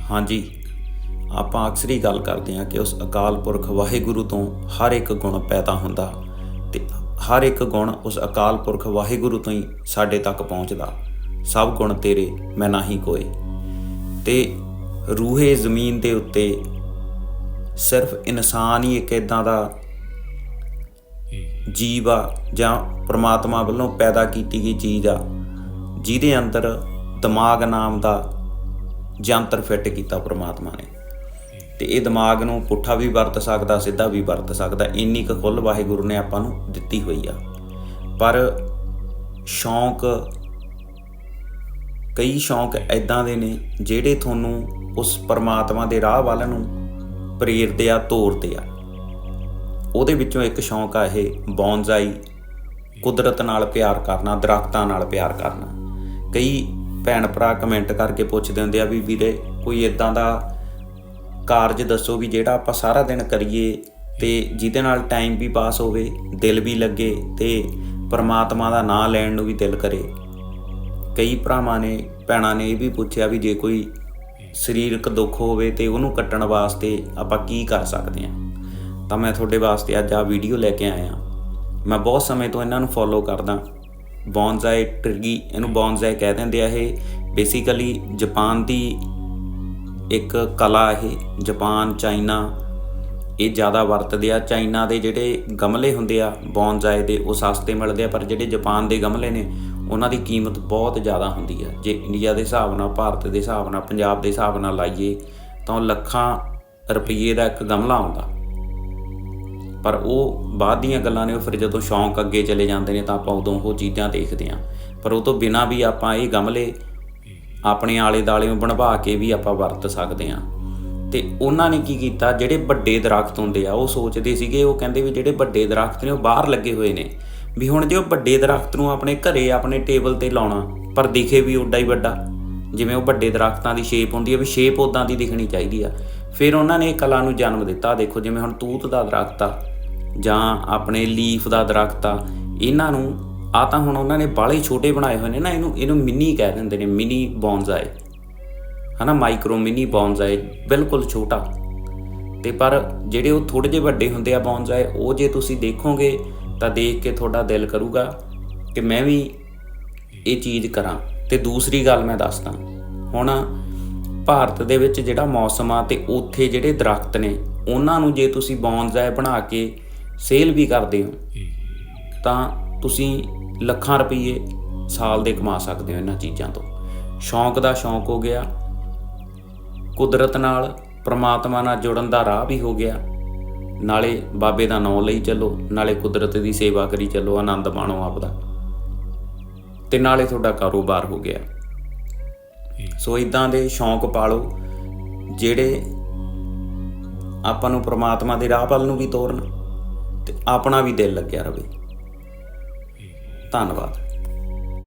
ਹਾਂਜੀ। ਆਪਾਂ ਅਕਸਰ ਹੀ ਗੱਲ ਕਰਦੇ ਹਾਂ ਕਿ ਉਸ ਅਕਾਲ ਪੁਰਖ ਵਾਹਿਗੁਰੂ ਤੋਂ ਹਰ ਇੱਕ ਗੁਣ ਪੈਦਾ ਹੁੰਦਾ ਤੇ ਹਰ ਇੱਕ ਗੁਣ ਉਸ ਅਕਾਲ ਪੁਰਖ ਵਾਹਿਗੁਰੂ ਤੋਂ ਹੀ ਸਾਡੇ ਤੱਕ ਪਹੁੰਚਦਾ। ਸਭ ਗੁਣ ਤੇਰੇ, ਮੈਂ ਨਹੀਂ ਕੋਏ। ਤੇ ਰੂਹੇ ਜ਼ਮੀਨ ਦੇ ਉੱਤੇ ਸਿਰਫ ਇਨਸਾਨ ਹੀ ਇੱਕ ਇਦਾਂ ਦਾ ਜੀਵ ਆ ਜਾਂ ਪ੍ਰਮਾਤਮਾ ਵੱਲੋਂ ਪੈਦਾ ਕੀਤੀ ਗਈ ਚੀਜ਼ ਆ, ਜਿਹਦੇ ਅੰਦਰ ਦਿਮਾਗ ਨਾਮ ਦਾ ਜੰਤਰ ਫਿੱਟ ਕੀਤਾ ਪ੍ਰਮਾਤਮਾ ਨੇ। ਤੇ ਇਹ ਦਿਮਾਗ ਨੂੰ ਪੁੱਠਾ ਵੀ ਵਰਤ ਸਕਦਾ, ਸਿੱਧਾ ਵੀ ਵਰਤ ਸਕਦਾ, ਇੰਨੀ ਕੁ ਖੁੱਲ ਵਾਹਿਗੁਰੂ ਨੇ ਆਪਾਂ ਨੂੰ ਦਿੱਤੀ ਹੋਈ ਆ। ਪਰ ਸ਼ੌਂਕ, ਕਈ ਸ਼ੌਂਕ ਐਦਾਂ ਦੇ ਨੇ ਜਿਹੜੇ ਤੁਹਾਨੂੰ ਉਸ ਪਰਮਾਤਮਾ ਦੇ ਰਾਹ ਵੱਲ ਨੂੰ ਪ੍ਰੇਰਦੇ ਆ ਤੋਰਦੇ ਆ। ਉਹਦੇ ਵਿੱਚੋਂ ਇੱਕ ਸ਼ੌਂਕ ਆ ਇਹ ਬੌਨਜ਼ਾਈ, ਕੁਦਰਤ ਨਾਲ ਪਿਆਰ ਕਰਨਾ, ਦਰਖਤਾਂ ਨਾਲ ਪਿਆਰ ਕਰਨਾ। ਕਈ ਭੈਣ ਭਰਾ ਕਮੈਂਟ ਕਰਕੇ ਪੁੱਛਦੇ ਹੁੰਦੇ ਆ ਵੀ ਵੀਰੇ ਕੋਈ ਇਦਾਂ ਦਾ ਕਾਰਜ ਦੱਸੋ ਵੀ ਜਿਹੜਾ ਆਪਾਂ ਸਾਰਾ ਦਿਨ ਕਰੀਏ ਤੇ ਜਿਹਦੇ ਨਾਲ ਟਾਈਮ ਵੀ ਪਾਸ ਹੋਵੇ, ਦਿਲ ਵੀ ਲੱਗੇ ਤੇ ਪਰਮਾਤਮਾ ਦਾ ਨਾਮ ਲੈਣ ਨੂੰ ਵੀ ਦਿਲ ਕਰੇ। ਕਈ ਭਰਾਵਾਂ ਨੇ, ਭੈਣਾਂ ਨੇ ਇਹ ਵੀ ਪੁੱਛਿਆ ਵੀ ਜੇ ਕੋਈ ਸਰੀਰਕ ਦੁੱਖ ਹੋਵੇ ਤੇ ਉਹਨੂੰ ਕੱਟਣ ਵਾਸਤੇ ਆਪਾਂ ਕੀ ਕਰ ਸਕਦੇ ਹਾਂ। ਤਾਂ ਮੈਂ ਤੁਹਾਡੇ ਵਾਸਤੇ ਅੱਜ ਆ ਵੀਡੀਓ ਲੈ ਕੇ ਆਇਆ। ਮੈਂ ਬਹੁਤ ਸਮੇਂ ਤੋਂ ਇਹਨਾਂ ਨੂੰ ਫੋਲੋ ਕਰਦਾ। ਬੌਨਜ਼ਾਈ ਟ੍ਰਿਗੀ, ਇਹਨੂੰ ਬੌਨਜ਼ਾਈ ਕਹਿ ਦਿੰਦੇ ਆ ਇਹ। ਬੇਸਿਕਲੀ ਜਾਪਾਨ ਦੀ ਇੱਕ ਕਲਾ ਇਹ ਜਾਪਾਨ ਚਾਈਨਾ ਇਹ ਜ਼ਿਆਦਾ ਵਰਤਦੇ ਆ। ਚਾਈਨਾ ਦੇ ਜਿਹੜੇ ਗਮਲੇ ਹੁੰਦੇ ਆ, ਬੌਨਜ਼ਾਈ ਦੇ, ਉਹ ਸਸਤੇ ਮਿਲਦੇ ਆ, ਪਰ ਜਿਹੜੇ ਜਾਪਾਨ ਦੇ ਗਮਲੇ ਨੇ, ਉਹਨਾਂ ਦੀ ਕੀਮਤ ਬਹੁਤ ਜ਼ਿਆਦਾ ਹੁੰਦੀ ਆ। ਜੇ ਇੰਡੀਆ ਦੇ ਹਿਸਾਬ ਨਾਲ, ਭਾਰਤ ਦੇ ਹਿਸਾਬ ਨਾਲ, ਪੰਜਾਬ ਦੇ ਹਿਸਾਬ ਨਾਲ ਲਾਈਏ, ਤਾਂ ਉਹ ਲੱਖਾਂ ਰੁਪਏ ਦਾ ਇੱਕ ਗਮਲਾ ਆਉਂਦਾ। ਪਰ ਉਹ ਬਾਅਦ ਦੀਆਂ ਗੱਲਾਂ ਨੇ, ਉਹ ਫਿਰ ਜਦੋਂ ਸ਼ੌਂਕ ਅੱਗੇ ਚਲੇ ਜਾਂਦੇ ਨੇ ਤਾਂ ਆਪਾਂ ਉਦੋਂ ਉਹ ਚੀਜ਼ਾਂ ਦੇਖਦੇ ਆਂ ਪਰ ਉਹ ਤੋਂ ਬਿਨਾ ਵੀ ਆਪਾਂ ਇਹ ਗਮਲੇ ਆਪਣੇ ਆਲੇ ਦਾਲਿਓਂ ਬਣਵਾ ਕੇ ਵੀ ਆਪਾਂ ਵਰਤ ਸਕਦੇ ਆਂ ਤੇ ਉਹਨਾਂ ਨੇ ਕੀ ਕੀਤਾ, ਜਿਹੜੇ ਵੱਡੇ ਦਰਖਤ ਹੁੰਦੇ ਆ, ਉਹ ਸੋਚਦੇ ਸੀਗੇ, ਉਹ ਕਹਿੰਦੇ ਵੀ ਜਿਹੜੇ ਵੱਡੇ ਦਰਖਤ ਨੇ, ਉਹ ਬਾਹਰ ਲੱਗੇ ਹੋਏ ਨੇ। ਵੀ ਹੁਣ ਜੇ ਉਹ ਵੱਡੇ ਦਰਖਤ ਨੂੰ ਆਪਣੇ ਘਰੇ, ਆਪਣੇ ਟੇਬਲ ਤੇ ਲਾਉਣਾ, ਪਰ ਦਿਖੇ ਵੀ ਓਡਾ ਹੀ ਵੱਡਾ। ਜਿਵੇਂ ਉਹ ਵੱਡੇ ਦਰਖਤਾਂ ਦੀ ਸ਼ੇਪ ਹੁੰਦੀ ਹੈ ਵੀ ਸ਼ੇਪ ਉਦਾਂ ਦੀ ਦਿਖਣੀ ਚਾਹੀਦੀ ਆ। ਫਿਰ ਉਹਨਾਂ ਨੇ ਕਲਾ ਨੂੰ ਜਨਮ ਦਿੱਤਾ। ਦੇਖੋ, ਜਿਵੇਂ ਹੁਣ ਤੂਤ ਦਾ ਦਰਖਤ ਆ ਜਾਂ ਆਪਣੇ ਲੀਫ ਦਾ ਦਰਖਤ ਆ, ਇਹਨਾਂ ਨੂੰ ਆ ਤਾਂ ਹੁਣ ਉਹਨਾਂ ਨੇ ਬਾਲੇ ਛੋਟੇ ਬਣਾਏ ਹੋਏ ਨੇ ਨਾ, ਇਹਨੂੰ ਇਹਨੂੰ ਮਿੰਨੀ ਕਹਿ ਦਿੰਦੇ ਨੇ, ਮਿਨੀ ਬੌਨਜ਼ਾਈ। ਹਨਾ, ਮਾਈਕਰੋ ਮਿਨੀ ਬੌਨਜ਼ਾਈ, ਬਿਲਕੁਲ ਛੋਟਾ। ਤੇ ਪਰ ਜਿਹੜੇ ਉਹ ਥੋੜੇ ਜਿਹੇ ਵੱਡੇ ਹੁੰਦੇ ਆ ਬੌਨਜ਼ਾਈ, ਉਹ ਜੇ ਤੁਸੀਂ ਦੇਖੋਗੇ ਤਾਂ ਦੇਖ ਕੇ ਤੁਹਾਡਾ ਦਿਲ ਕਰੂਗਾ ਕਿ ਮੈਂ ਵੀ ਇਹ ਚੀਜ਼ ਕਰਾਂ। ਤੇ ਦੂਸਰੀ ਗੱਲ ਮੈਂ ਦੱਸਦਾ, ਹੁਣ ਭਾਰਤ ਦੇ ਵਿੱਚ ਜਿਹੜਾ ਮੌਸਮ ਆ ਤੇ ਉੱਥੇ ਜਿਹੜੇ ਦਰਖਤ ਨੇ, ਉਹਨਾਂ ਨੂੰ ਜੇ ਤੁਸੀਂ ਬੌਨਜ਼ਾਈ ਬਣਾ ਕੇ ਸੇਲ ਵੀ ਕਰਦੇ ਹੋ ਤਾਂ ਤੁਸੀਂ ਲੱਖਾਂ ਰੁਪਏ ਸਾਲ ਦੇ ਕਮਾ ਸਕਦੇ ਹੋ ਇਹਨਾਂ ਚੀਜ਼ਾਂ ਤੋਂ। ਸ਼ੌਂਕ ਦਾ ਸ਼ੌਂਕ ਹੋ ਗਿਆ ਕੁਦਰਤ ਨਾਲ ਪ੍ਰਮਾਤਮਾ ਨਾਲ ਜੁੜਨ ਦਾ ਰਾਹ ਵੀ ਹੋ ਗਿਆ। ਨਾਲੇ ਬਾਬੇ ਦਾ ਨਾਮ ਲਈ ਚੱਲੋ ਨਾਲੇ ਕੁਦਰਤ ਦੀ ਸੇਵਾ ਕਰੀ ਚੱਲੋ ਆਨੰਦ ਮਾਣੋ ਆਪਦਾ ਤੇ ਨਾਲੇ ਤੁਹਾਡਾ ਕਾਰੋਬਾਰ ਹੋ ਗਿਆ। ਸੋ ਇਦਾਂ ਦੇ ਸ਼ੌਂਕ ਪਾਲੋ ਜਿਹੜੇ ਆਪਾਂ ਨੂੰ ਪ੍ਰਮਾਤਮਾ ਦੇ ਰਾਹ ਵੱਲ ਨੂੰ ਵੀ ਤੋਰਨ। ਤੇ ਆਪਣਾ ਵੀ ਦਿਲ ਲੱਗਿਆ ਰਵੇ। ਧੰਨਵਾਦ।